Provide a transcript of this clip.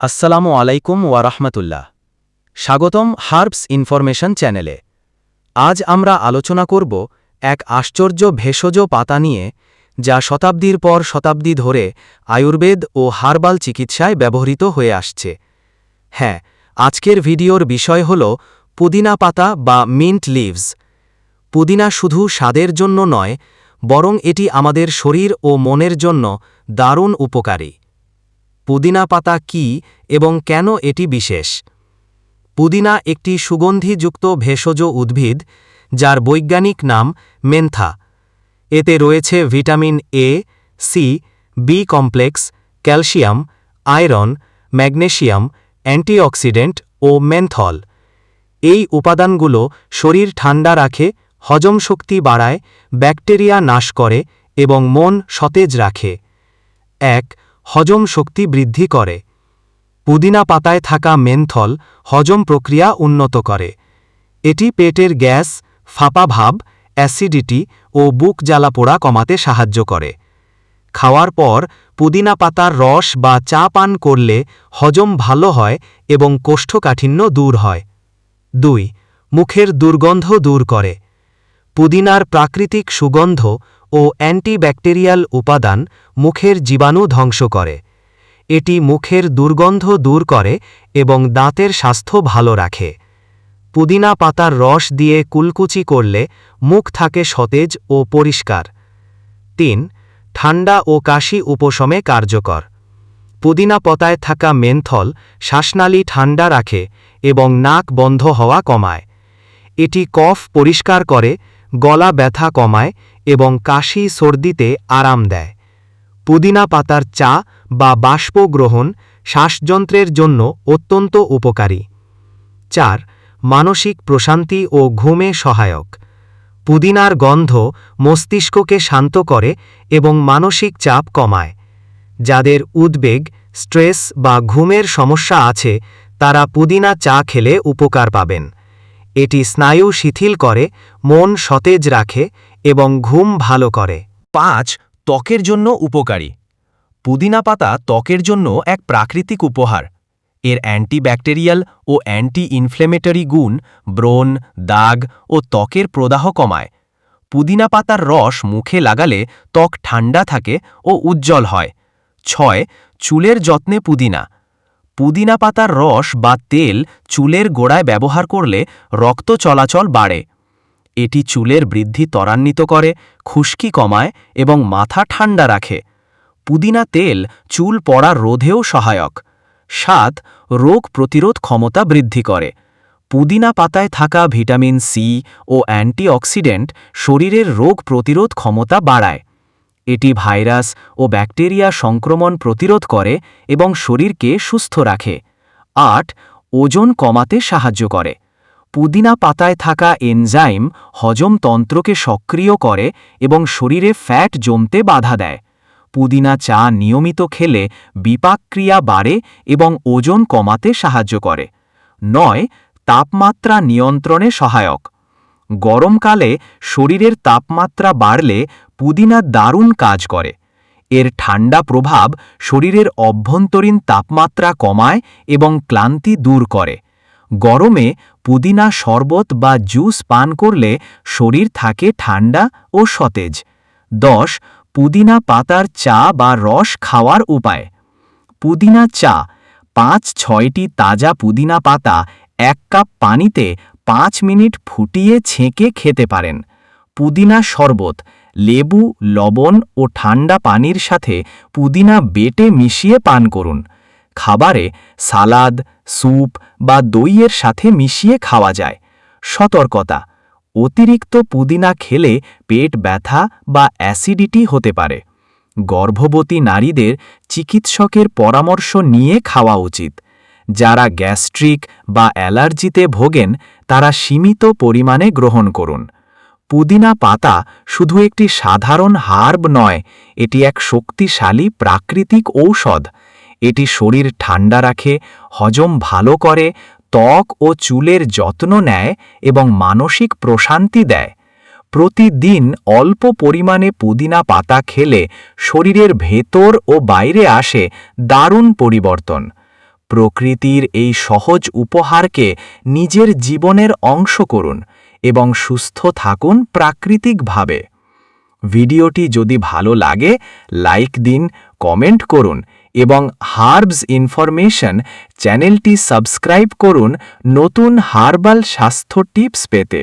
আসসালামু আলাইকুম ওয়ারাহমাতুল্লাহ স্বাগতম হার্বস ইনফরমেশন চ্যানেলে। আজ আমরা আলোচনা করব এক আশ্চর্য ভেষজ পাতা নিয়ে, যা শতাব্দীর পর শতাব্দী ধরে আয়ুর্বেদ ও হার্বাল চিকিৎসায় ব্যবহৃত হয়ে আসছে। হ্যাঁ আজকের ভিডিওর বিষয় হল পুদিনা পাতা বা মিন্ট লিভস। পুদিনা শুধু স্বাদের জন্য নয়, বরং এটি আমাদের শরীর ও মনের জন্য দারুণ উপকারী। পুদিনা পাতা কি এবং কেন এটি বিশেষ? পুদিনা একটি সুগন্ধিযুক্ত ভেষজ উদ্ভিদ, যার বৈজ্ঞানিক নাম মেন্থা। এতে রয়েছে vitamin A, C, B complex, calcium, iron magnesium antioxidant O menthol. এই উপাদানগুলো শরীর ঠান্ডা রাখে, হজম শক্তি বাড়ায়, ব্যাকটেরিয়া নাশ করে এবং মন সতেজ রাখে। এক হজম শক্তি বৃদ্ধি করে। পুদিনা পাতায় থাকা মেন্থল হজম প্রক্রিয়া উন্নত করে। এটি পেটের গ্যাস, ফাঁপা ভাব, অ্যাসিডিটি ও বুক জ্বালাপোড়া কমাতে সাহায্য করে। খাওয়ার পর পুদিনা পাতার রস বা চা পান করলে হজম ভালো হয় এবং কোষ্ঠকাঠিন্য দূর হয়। দুই, মুখের দুর্গন্ধ দূর করে। পুদিনার প্রাকৃতিক সুগন্ধ ও অ্যান্টিব্যাকটেরিয়াল উপাদান মুখের জীবাণু ধ্বংস করে। এটি মুখের দুর্গন্ধ দূর করে এবং দাঁতের স্বাস্থ্য ভালো রাখে। পুদিনা পাতার রস দিয়ে কুলকুচি করলে মুখ থাকে সতেজ ও পরিষ্কার। তিন, ঠান্ডা ও কাশি উপশমে কার্যকর। পুদিনা পাতায় থাকা মেন্থল শ্বাসনালী ঠান্ডা রাখে এবং নাক বন্ধ হওয়া কমায়। এটি কফ পরিষ্কার করে, গলা ব্যথা কমায় এবং কাশি সর্দিতে আরাম দেয়। পুদিনা পাতার চা বা বাষ্প গ্রহণ শ্বাসযন্ত্রের জন্য অত্যন্ত উপকারী। চার, মানসিক প্রশান্তি ও ঘুমে সহায়ক। পুদিনার গন্ধ মস্তিষ্ককে শান্ত করে এবং মানসিক চাপ কমায়। যাদের উদ্বেগ, স্ট্রেস বা ঘুমের সমস্যা আছে, তারা পুদিনা চা খেলে উপকার পাবেন। এটি স্নায়ু শিথিল করে, মন সতেজ রাখে এবং ঘুম ভালো করে। পাঁচ, ত্বকের জন্য উপকারী। পুদিনা পাতা ত্বকের জন্য এক প্রাকৃতিক উপহার। এর অ্যান্টিব্যাকটেরিয়াল ও অ্যান্টি ইনফ্লেমেটরি গুণ ব্রণ, দাগ ও ত্বকের প্রদাহ কমায়। পুদিনা পাতার রস মুখে লাগালে ত্বক ঠান্ডা থাকে ও উজ্জ্বল হয়। ছয়, চুলের যত্নে পুদিনা। পুদিনা পাতার রস বা তেল চুলের গোড়ায় ব্যবহার করলে রক্ত চলাচল বাড়ে। এটি চুলের বৃদ্ধি ত্বরান্বিত করে, খুশকি কমায় এবং মাথা ঠান্ডা রাখে। পুদিনা তেল চুল পড়া রোধেও সহায়ক। সাত রোগ প্রতিরোধ ক্ষমতা বৃদ্ধি করে। পুদিনা পাতায় থাকা ভিটামিন সি ও অ্যান্টিঅক্সিডেন্ট শরীরের রোগ প্রতিরোধ ক্ষমতা বাড়ায়। এটি ভাইরাস ও ব্যাকটেরিয়া সংক্রমণ প্রতিরোধ করে এবং শরীরকে সুস্থ রাখে। আট, ওজন কমাতে সাহায্য করে। পুদিনা পাতায় থাকা এনজাইম হজমতন্ত্রকে সক্রিয় করে এবং শরীরে ফ্যাট জমতে বাধা দেয়। পুদিনা চা নিয়মিত খেলে বিপাকক্রিয়া বাড়ে এবং ওজন কমাতে সাহায্য করে। নয়, তাপমাত্রা নিয়ন্ত্রণে সহায়ক। গরমকালে শরীরের তাপমাত্রা বাড়লে পুদিনা দারুণ কাজ করে। এর ঠান্ডা প্রভাব শরীরের অভ্যন্তরীণ তাপমাত্রা কমায় এবং ক্লান্তি দূর করে। গরমে পুদিনা শরবত বা জুস পান করলে শরীর থাকে ঠান্ডা ও সতেজ। দশ, পুদিনা পাতার চা বা রস খাওয়ার উপায়। পুদিনা চা, পাঁচ ছয়টি তাজা পুদিনা পাতা এক কাপ পানিতে পাঁচ মিনিট ফুটিয়ে ছেঁকে খেতে পারেন। পুদিনা শরবত, লেবু, লবণ ও ঠান্ডা পানির সাথে পুদিনা বেটে মিশিয়ে পান করুন। খাবারে সালাদ, স্যুপ বা দইয়ের সাথে মিশিয়ে খাওয়া যায়। সতর্কতা, অতিরিক্ত পুদিনা খেলে পেট ব্যথা বা অ্যাসিডিটি হতে পারে। গর্ভবতী নারীদের চিকিৎসকের পরামর্শ নিয়ে খাওয়া উচিত। যারা গ্যাস্ট্রিক বা অ্যালার্জিতে ভোগেন, তারা সীমিত পরিমাণে গ্রহণ করুন। পুদিনা পাতা শুধু একটি সাধারণ হার্ব নয়, এটি এক শক্তিশালী প্রাকৃতিক ঔষধ। এটি শরীর ঠান্ডা রাখে, হজম ভালো করে, ত্বক ও চুলের যত্ন নেয় এবং মানসিক প্রশান্তি দেয়। প্রতিদিন অল্প পরিমাণে পুদিনা পাতা খেলে শরীরের ভেতর ও বাইরে আসে দারুণ পরিবর্তন। প্রকৃতির এই সহজ উপহারকে নিজের জীবনের অংশ করুন এবং সুস্থ থাকুন প্রাকৃতিকভাবে। ভিডিওটি যদি ভালো লাগে, লাইক দিন, কমেন্ট করুন এবং হার্বস ইনফরমেশন চ্যানেলটি সাবস্ক্রাইব করুন নতুন হার্বাল স্বাস্থ্য টিপস পেতে।